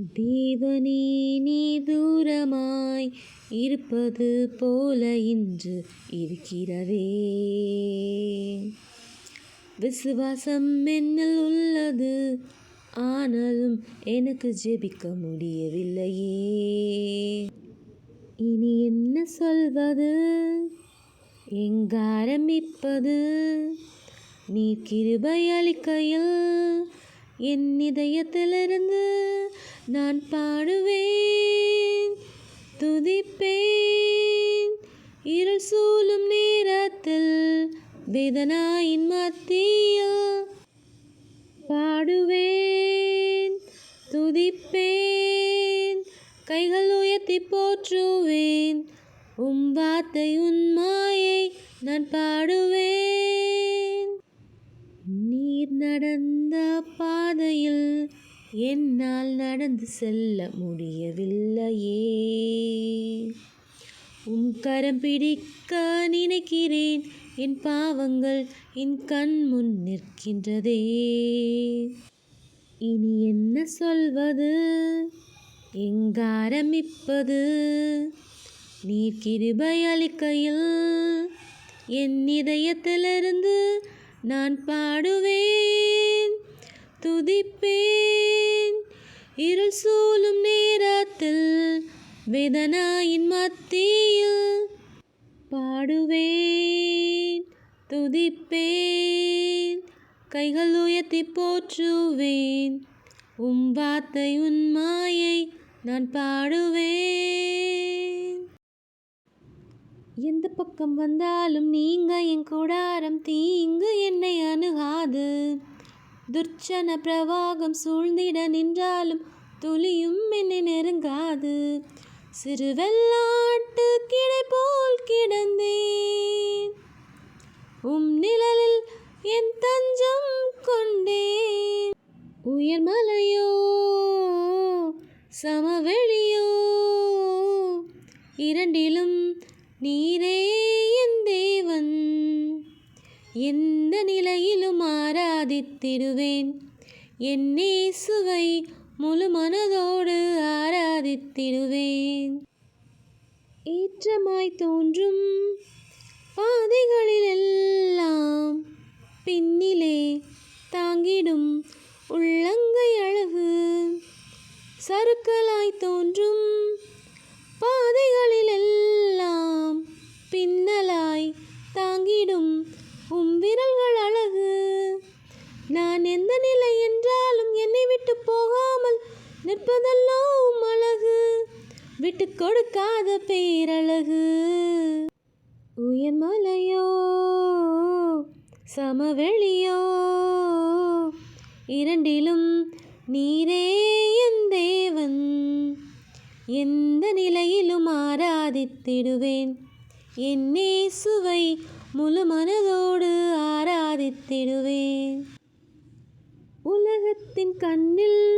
தேவனே நீ தூரமாய் இருப்பது போல இன்று இருக்கிறதே. விசுவாசம் என்னில் உள்ளது ஆனாலும் எனக்கு ஜெபிக்க முடியவில்லையே. இனி என்ன சொல்வது? எங்க ஆரம்பிப்பது? நீ கிருபை அளிக்கையில் என் இதயத்திலிருந்து நான் பாடுவேன் துதிப்பேன். இருள் சூழும் நேரத்தில் வேதனாயின் மத்தியில் பாடுவேன் துதிப்பேன். கைகள் உயர்த்தி போற்றுவேன் உம் வார்த்தை உன் மாயை நான் பாடுவேன். நீர் நடந்த பா பாதையில் என்னால் நடந்து செல்ல முடியவில்லையே. உன் கரம் பிடிக்க நினைக்கிறேன். என் பாவங்கள் என் கண் முன் நிற்கின்றதே. இனி என்ன சொல்வது? எங்க ஆரம்பிப்பது? நீர் கிருபை அளிக்கையில் என் இதயத்திலிருந்து நான் பாடுவேன். துதிப்பேன். இருள் சூழும் நேரத்தில் வேதனாயின் மத்தியில் பாடுவேன். துதிப்பேன். கைகள் உயர்த்தி போற்றுவேன். உம் வார்த்தை உன் மாயை நான் பாடுவேன். எந்த பக்கம் வந்தாலும் நீங்க என் கூடாரம் தீங்கு என்னை அணுகாது. துர்ச்சன பிரவாகம் சூழ்ந்திட நின்றாலும் துளியும் என்னை நெருங்காது. சிறுவெல்லாட்டு கிடை போல் கிடந்தேன். உம் நிழலில் என் தஞ்சம் கொண்டேன். உயர் மலையோ சமவெளியோ இரண்டிலும் நீரே எந்த நிலையிலும் ஆராதித்திடுவேன். என்னே சுவை முழு மனதோடு ஆராதித்திடுவேன். ஏற்றமாய் தோன்றும் பாதைகளிலெல்லாம் பின்னிலே தாங்கிடும் உள்ளங்கை அழகு சருக்களாய் தோன்றும் பாதைகளிலெல்லாம் பின்னலாய் தாங்கிடும் உம் விரல்கள் அழகு நான் எந்த நிலை என்றாலும் என்னை விட்டு போகாமல் நிற்பதல்லோ உம் அழகு விட்டு கொடுக்காத பேரழகு. உயர்மலையோ சமவெளியோ இரண்டிலும் நீரே என் தேவன். எந்த நிலையிலும் ஆராதித்திடுவேன். என்னே சுவை முழு மனதோடு ஆராதித்திடுவேன். உலகத்தின் கண்ணில்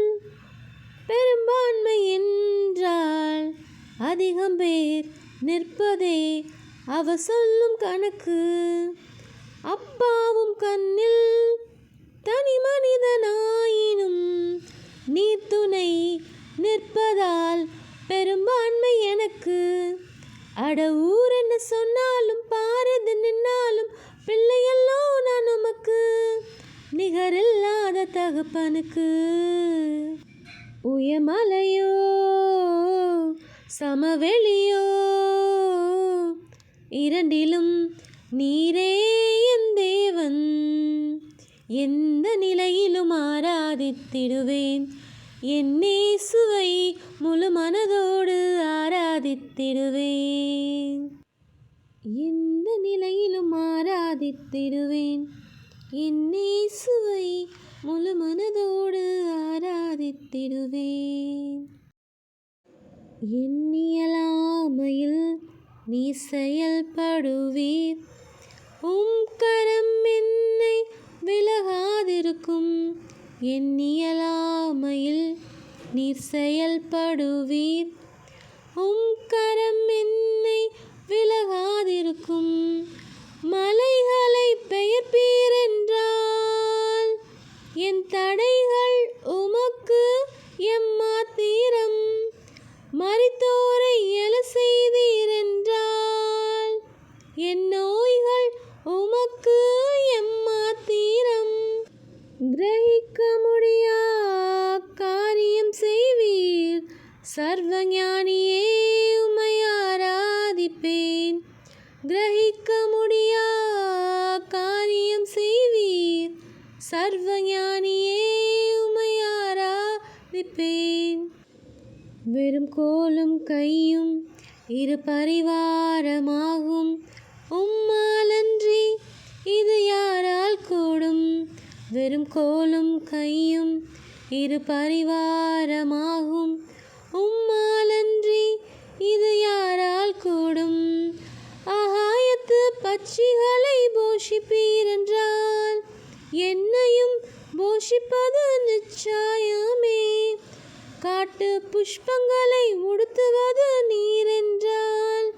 அதிகம் பேர் நிற்பதே அவ சொல்லும் கணக்கு. அப்பாவும் கண்ணில் தனி மனிதனாயினும் நீ துணை நிற்பதால் பெரும்பான்மை எனக்கு. அட ஊர் என்ன சொன்னாலும் பாரது நின்னாலும் பிள்ளையெல்லாம் நான் உமக்கு. நிகரில்லாத தகப்பனுக்கு. உயமலையோ சமவெளியோ? இரண்டிலும் நீரே என் தேவன். எந்த நிலையிலும் ஆராதித்திடுவேன். என்னே சுவை முழு மனதோடு ஆராதித்திடுவேன். எந்த நிலையிலும் ஆராதித்திடுவேன். என்னே சுவை முழு மனதோடு ஆராதித்திடுவேன். எண்ணியலாமையில் நீ செயல்படுவீர் உம் கரம் என்னை விலகாதிருக்கும். எண்ணியலாமையில் நீர் செயல்படுவீர் உம் கிரகிக்க முடியா? காரியம் செய்வீர். சர்வ ஞானியே உமையாராதிப்பேன் வெறும் கோலும் கையும் இரு பரிவாரமாகும். உம்மாலன்றி இது யாரால் கூடும்? வெறும் கோலும் கையும் இரு பரிவாரமாகும். உம்மாலன்றி இது யாரால் கூடும்? ஆகாயத்து போஷிப்பீர் என்றால் என்னையும் போஷிப்பது நிச்சயமே. காட்டு புஷ்பங்களை உடுத்துவது நீரென்றால்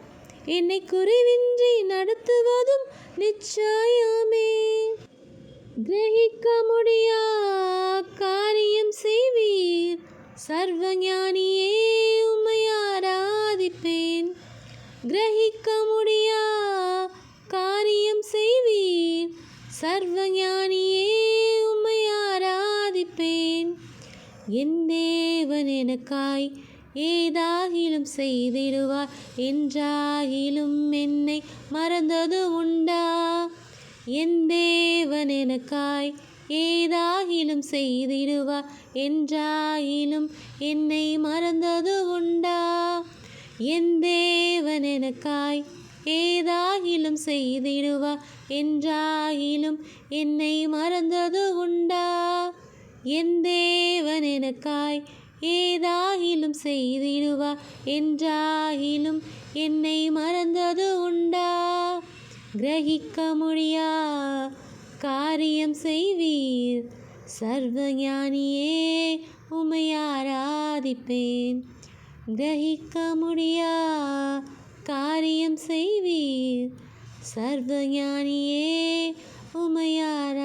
என்னை குறைவின்றி நடத்துவதும் நிச்சயமே. கிரகிக்க முடியா காரியம் செய்வீர். சர்வஞானியே உம்மை ஆராதிப்பேன். கிரகிக்க முடியும் சர்வஞானியே உம்மை ஆராதிப்பேன். என் தேவன் எனக்காய் ஏதாகிலும் செய்திடுவார் என்றாகிலும் என்னை மறந்தது உண்டா? என் தேவன் எனக்காய் ஏதாகிலும் செய்திடுவார் என்றாகிலும் என்னை மறந்தது உண்டா? என் தேவன் எனக்காய் ஏதாகிலும் செய்திடுவார் என்றாகிலும் என்னை மறந்தது உண்டா? என் தேவன் எனக்காய் ஏதாகிலும் செய்திடுவார் என்றாகிலும் என்னை மறந்தது உண்டா? கிரகிக்க முடியா? காரியம் செய்வீர் சர்வஞானியே உம்மை ஆராதிப்பேன். கிரகிக்க முடியா? காரியம் செய்வீர். சர்வஞானியே உமையாராதிப்பீர்